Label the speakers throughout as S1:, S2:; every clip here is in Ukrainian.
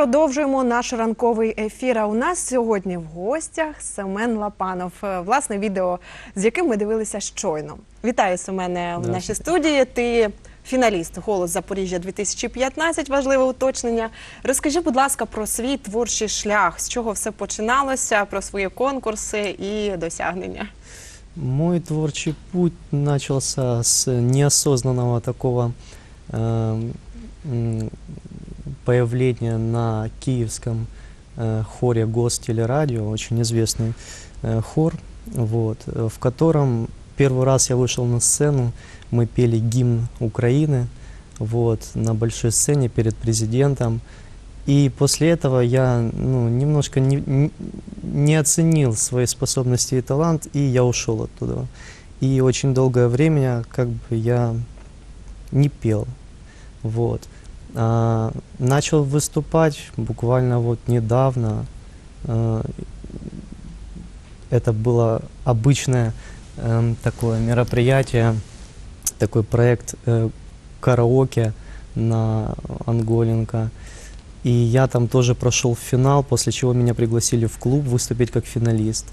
S1: продовжуємо наш ранковий ефір. А у нас сьогодні в гостях Семен Лапанов. Е, Власне, відео, з яким ми дивилися щойно. Вітаю, Семене, в нашій студії. Ти фіналіст Голос Запоріжжя 2015. Важливе уточнення. Розкажи, будь ласка, про свій творчий шлях, з чого все починалося, про свої конкурси і досягнення.
S2: Мой творчий путь начался с неосознанного такого эм, м, появления на киевском э, хоре Гостелерадио, очень известный э, хор, вот, э, в котором первый раз я вышел на сцену, мы пели гимн Украины вот, на большой сцене перед президентом. И после этого я ну, немножко не, не- не оценил свои способности и талант, и я ушел оттуда. И очень долгое время как бы я не пел. Вот. А, начал выступать буквально вот недавно. А, это было обычное эм, такое мероприятие, такой проект э, караоке на Анголенко. И я там тоже прошел финал, после чего меня пригласили в клуб выступить как финалист.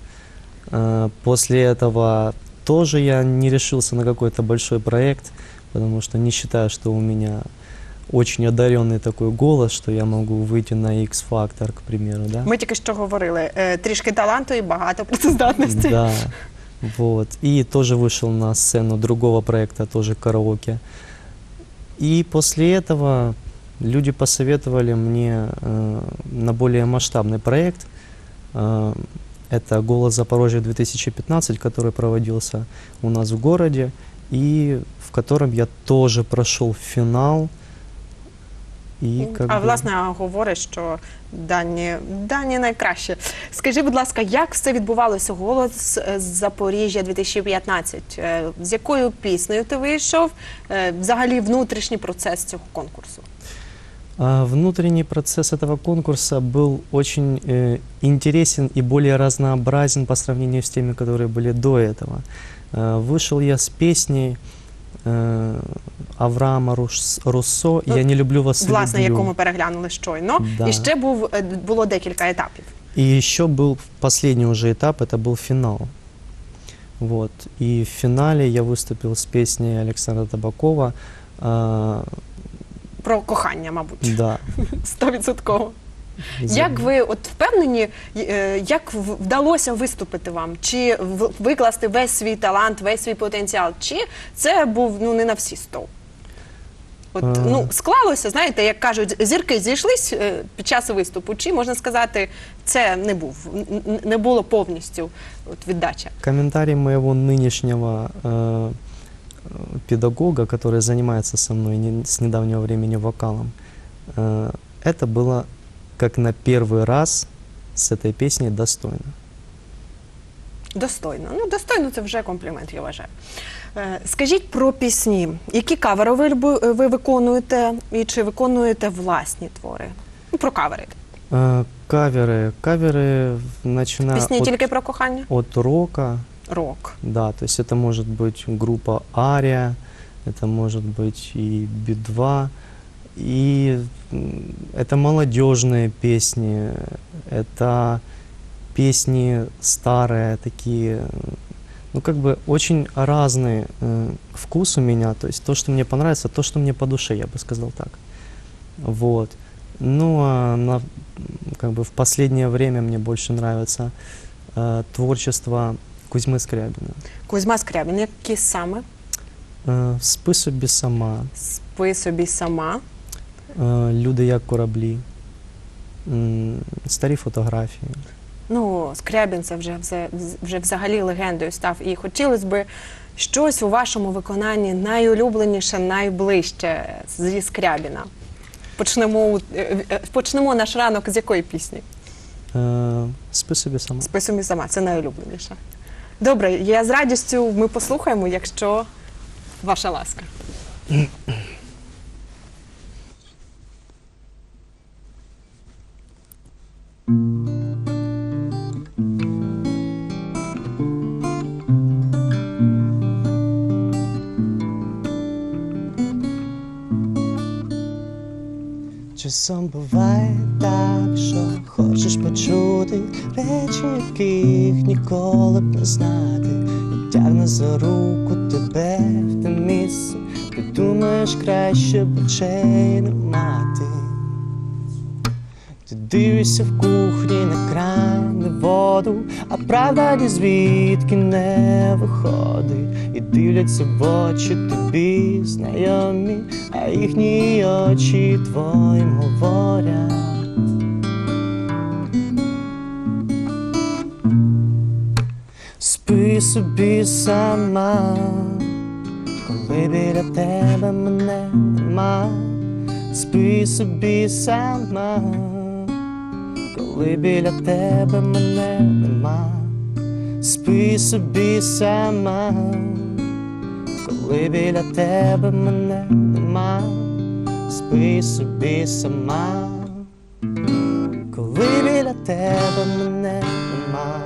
S2: Э, После этого тоже я не решился на какой-то большой проект, потому что не считаю, что у меня очень одаренный такой голос, что я могу выйти на X-Factor, к примеру, да?
S1: Ми тільки що говорили е, трішки таланту і багато працездатності.
S2: Да, вот. И тоже вышел на сцену другого проекта, тоже караоке. И после этого люди посоветовали мне э, на более масштабный проект. Э, это «Голос Запорожья 2015», который проводился у нас в городе, и в котором я тоже прошел финал. И как
S1: а
S2: бы-
S1: власне говорить, що дані, дані найкраще. Скажи, будь ласка, як все відбувалося голос е, з Запоріжжя 2015? Е, З якою піснею ти вийшов? Е, Взагалі внутрішній процес цього конкурсу?
S2: А, Внутренний процесс этого конкурса был очень э, интересен и более разнообразен по сравнению с теми, которые были до этого. Э, вышел я с песней э, Авраама Рус- Руссо
S1: Ну,
S2: «Я не люблю вас,
S1: Власне,
S2: люблю».
S1: яку ми переглянули щойно.
S2: Да.
S1: І ще був е, було декілька етапів.
S2: И еще был последний уже этап, это был финал. Вот. И в финале я выступил с песней Александра Табакова. а,
S1: Про кохання, мабуть,
S2: да.
S1: стовідсотково. Як ви от впевнені, е, як в- вдалося виступити вам? Чи в- викласти весь свій талант, весь свій потенціал? Чи це був ну не на всі сто? От
S2: Е.
S1: ну склалося, знаєте, як кажуть, зірки зійшлись е, під час виступу, чи можна сказати, це не був н- н- не було повністю от віддача.
S2: Комментарий моего нынешнего э, педагога, который занимается со мной не- с недавнего времени вокалом, э, это было как на первый раз с этой песней достойно.
S1: Достойно. Ну, достойно це вже комплімент, я вважаю. Е, Скажіть про пісні. Які кавери ви, любу- ви виконуєте і чи виконуєте власні твори? Ну, про кавери.
S2: Э, каверы, каверы, начиная
S1: Пісні
S2: от,
S1: тільки про кохання?
S2: от рока,
S1: Рок.
S2: да, то есть это может быть группа Ария, это может быть и Би-2, и м, это молодежные песни, это песни старые, такие, ну как бы очень разный э, вкус у меня, то есть то, что мне понравится, то, что мне по душе, я бы сказал так. Вот. Ну а на, м, как бы в последнее время мне больше нравится э, творчество Кузьмы Скрябина.
S1: Кузьма Скрябін, які саме?
S2: Э, Спи собі сама,
S1: Спи собі сама.
S2: Э, Люди як кораблі, старі фотографії.
S1: Ну, Скрябін це вже, вже, вже взагалі легендою став. І хотілося б щось у вашому виконанні найулюбленіше, найближче зі Скрябіна. Почнемо, е, е, почнемо наш ранок з якої пісні?
S2: Е, Спи собі сама.
S1: Спи собі сама, це найулюбленіше. Добре, я з радістю ми послухаємо, якщо ваша ласка.
S2: Часом буває так, що хочеш почути речі, яких ніколи б не знати. Тягне за руку тебе в те місце, ти думаєш краще б очей не мати. Ти дивишся в кухні на кран, на воду, а правда ні звідки не виходить. І дивляться в очі тобі знайомі, а їхні очі твоїм говорять. Спи собі сама, коли біля тебе мене нема. Спи собі сама, коли біля тебе мене нема. Спи собі сама, коли біля тебе мене нема. Спи собі сама, коли біля тебе мене нема.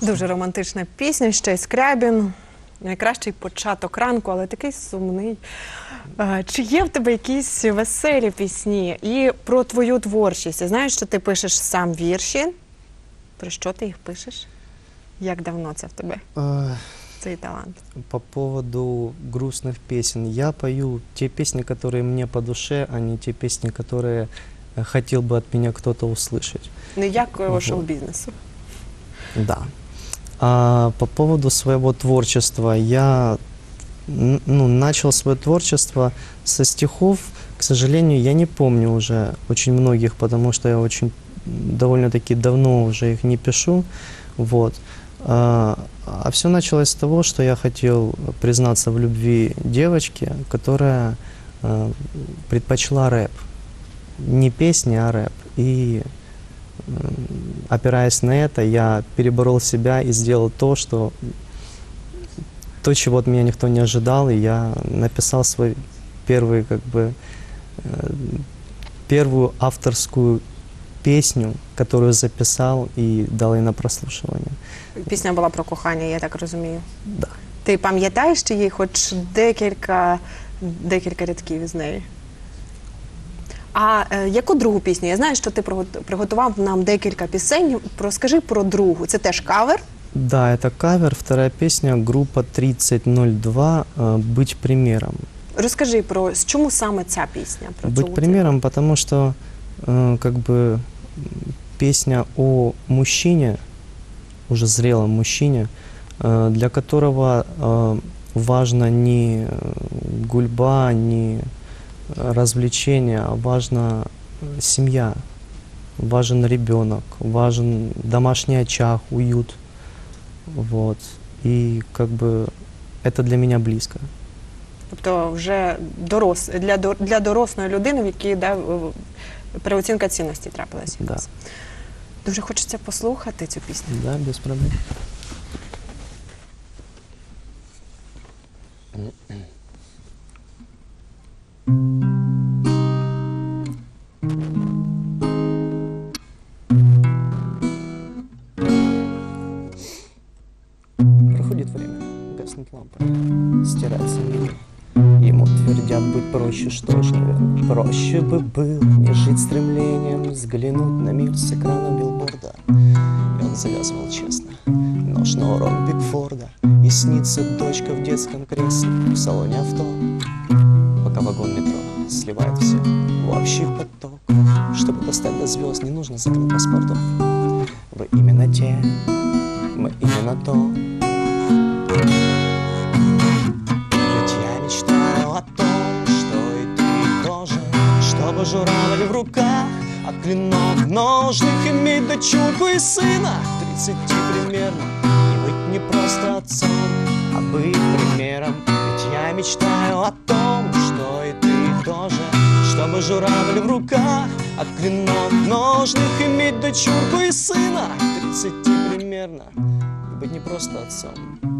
S1: Дуже романтична пісня, ще й Скрябін. Найкращий початок ранку, але такий сумний. Е, Чи є в тебе якісь веселі пісні? І про твою творчість? Я знаю, що ти пишеш сам вірші. Про що ти їх пишеш? Як давно це в тебе,
S2: Эх,
S1: цей талант?
S2: По поводу грустных песен. Я пою те песни, которые мне по душе, а не те песни, которые э, хотел бы от меня кто-то услышать.
S1: Ніякого
S2: Ого.
S1: шоу-бізнесу.
S2: Да. А по поводу своего творчества, я н- ну, начал свое творчество со стихов. К сожалению, я не помню уже очень многих, потому что я очень довольно-таки давно уже их не пишу. Вот. А, а все началось с того, что я хотел признаться в любви девочке, которая а, предпочла рэп. Не песни, а рэп. И опираясь на это, я переборол себя и сделал то, что то, чего от меня никто не ожидал, и я написал свой первый, как бы, э, первую авторскую песню, которую записал и дал ей на прослушивание.
S1: Пісня була про кохання, я так розумію.
S2: Да.
S1: Ти пам'ятаєш чи є хоч декілька, декілька рядків з неї? А е, яку другу пісню? Я знаю, що ти пригот- приготував нам декілька пісень. Розкажи про другу. Це теж кавер.
S2: Да, это кавер, вторая песня, группа 3002 э, «Быть примером».
S1: Розкажи про чому саме ця пісня? Про
S2: Быть примером, потому что э, как бы песня о мужчине, уже зрелом мужчине, э, для которого важно не гульба, не развлечение, а важна семья, важен ребенок, важен домашний очаг, уют. Вот. И как бы это для меня близко.
S1: Тобто вже дорос для дор- для дорослої людини, в якій да, в- переоцінка цінності трапилася.
S2: Да.
S1: Дуже хочеться послухати цю пісню.
S2: Да, без проблем. Проходит время, гаснут лампы, стирается мир. Ему твердят быть проще, что ж, наверное, проще бы было не жить стремлением взглянуть на мир с экрана билборда. И он завязывал честно. Нож на урок Бигфорда. И снится дочка в детском кресле. В салоне авто. Пока вагон метро сливает все В общий поток. Чтобы достать до звезд Не нужно закрыть паспортов. Вы именно те. Мы именно то Ведь я мечтаю о том Что и ты тоже Чтобы журавль в руках а клинок в ножных иметь дочурку и сына. 30 примерно И быть не просто отцом, а быть примером. Ведь я мечтаю о том, что и ты тоже Чтобы журавль в руках, а клинок в ножных иметь дочурку и сына. 30 примерно быть не просто отцом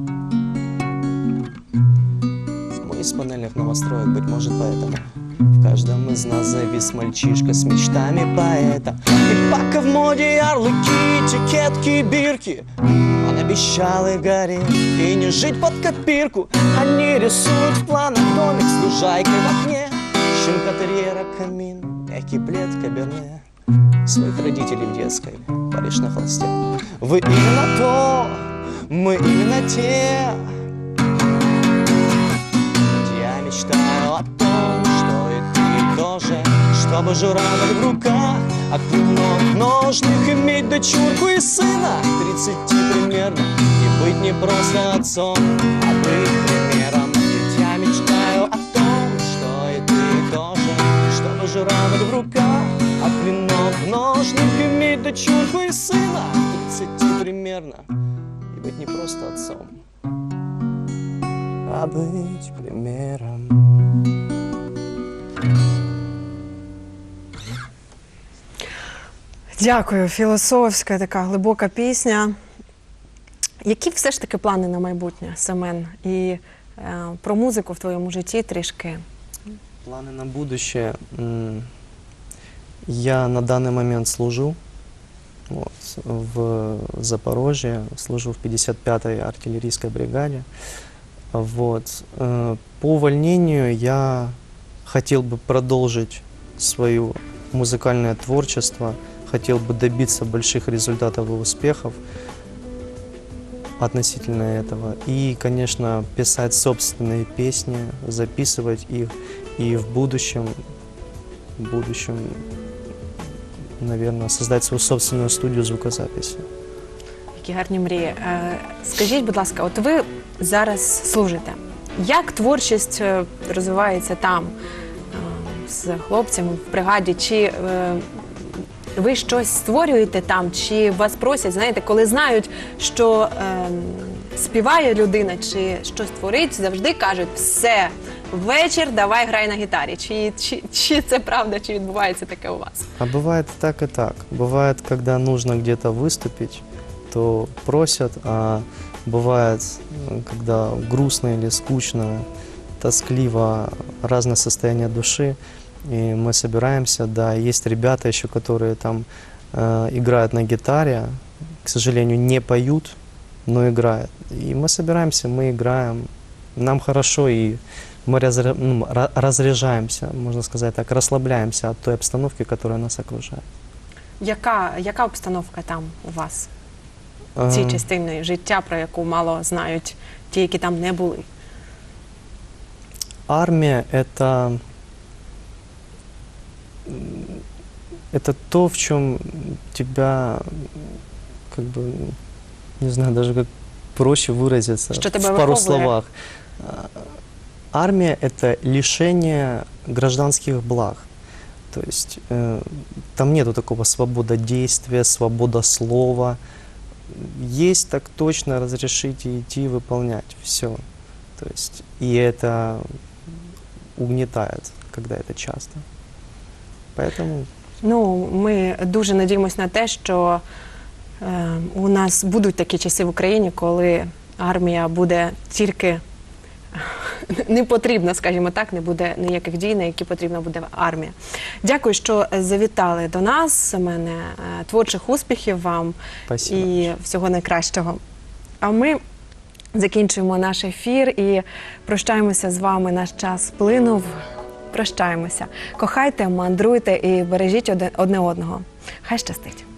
S2: из панельных новостроек, быть может поэтому в каждом из нас завис мальчишка с мечтами поэта. И пока в моде ярлыки, этикетки, бирки. На обещал и горел И не жить под копирку. Они рисуют в планах домик с лужайкой в окне. Щенка-терьера, камин, мягкий плед, каберне. Своих родителей в детской паришь на холсте. Вы именно то, мы именно те мечтаю о том, что и ты тоже Чтобы журавль в руках, а клинок ножных Иметь дочурку и сына, тридцати примерно И быть не просто отцом, а быть примером. Ведь я мечтаю о том, что и ты тоже Чтобы журавль в руках, а клинок ножных Иметь дочурку и сына, тридцати примерно И быть не просто отцом, а быть примером.
S1: Дякую, філософська така глибока пісня. Які все ж таки плани на майбутнє, Семен? І е, про музику в твоєму житті трішки.
S2: Планы на будущее. М, Я на данный момент служу вот, в Запорожье, служу в 55-й артиллерийской бригаде. Вот. э, По увольнению я хотел бы продолжить свое музыкальное творчество, хотел бы добиться больших результатов и успехов относительно этого. И, конечно, писать собственные песни, записывать их и в будущем, в будущем, наверное, создать свою собственную студию звукозаписи.
S1: Які гарні мрії. Е, Скажіть, будь ласка, от ви зараз служите. Як творчість е, розвивається там е, з хлопцями в бригаді? Чи е, ви щось створюєте там? Чи вас просять, знаєте, коли знають, що е, співає людина чи щось творить, завжди кажуть все. Вечір давай грай на гітарі. Чи, чи, чи це правда, чи відбувається таке у вас?
S2: А бывает и так, и так. Бывает, когда нужно где-то выступить, то просят, а бывает, когда грустно или скучно, тоскливо, разное состояние души, и мы собираемся, да, есть ребята еще, которые там э, играют на гитаре, к сожалению, не поют, но играют. И мы собираемся, мы играем, нам хорошо, и мы разря- ну, ра- разряжаемся, можно сказать так, расслабляемся от той обстановки, которая нас окружает.
S1: Яка, яка обстановка там у вас? цій
S2: Э,
S1: частини життя, про яку мало знають ті, які там не були.
S2: Армия это м, это то, в чем тебя как бы не знаю даже как проще выразиться
S1: Что
S2: в
S1: тебя
S2: пару
S1: выховывает.
S2: словах. А, Армия это лишение гражданских благ. То есть э, там нету такого свобода действия, свобода слова. Есть так точно разрешить и идти выполнять все. То есть и это угнетает, когда это часто. Поэтому
S1: Ну, ми дуже надіємось на те, що е, у нас будуть такі часи в Україні, коли армія буде тільки не потрібна, скажімо так, не буде ніяких дій, на які потрібна буде армія. Дякую, що завітали до нас. Мене е, творчих успіхів вам
S2: спасибо.
S1: і всього найкращого. А ми закінчуємо наш ефір і прощаємося з вами. Наш час сплинув. Прощаємося. Кохайте, мандруйте і бережіть одне одного. Хай щастить.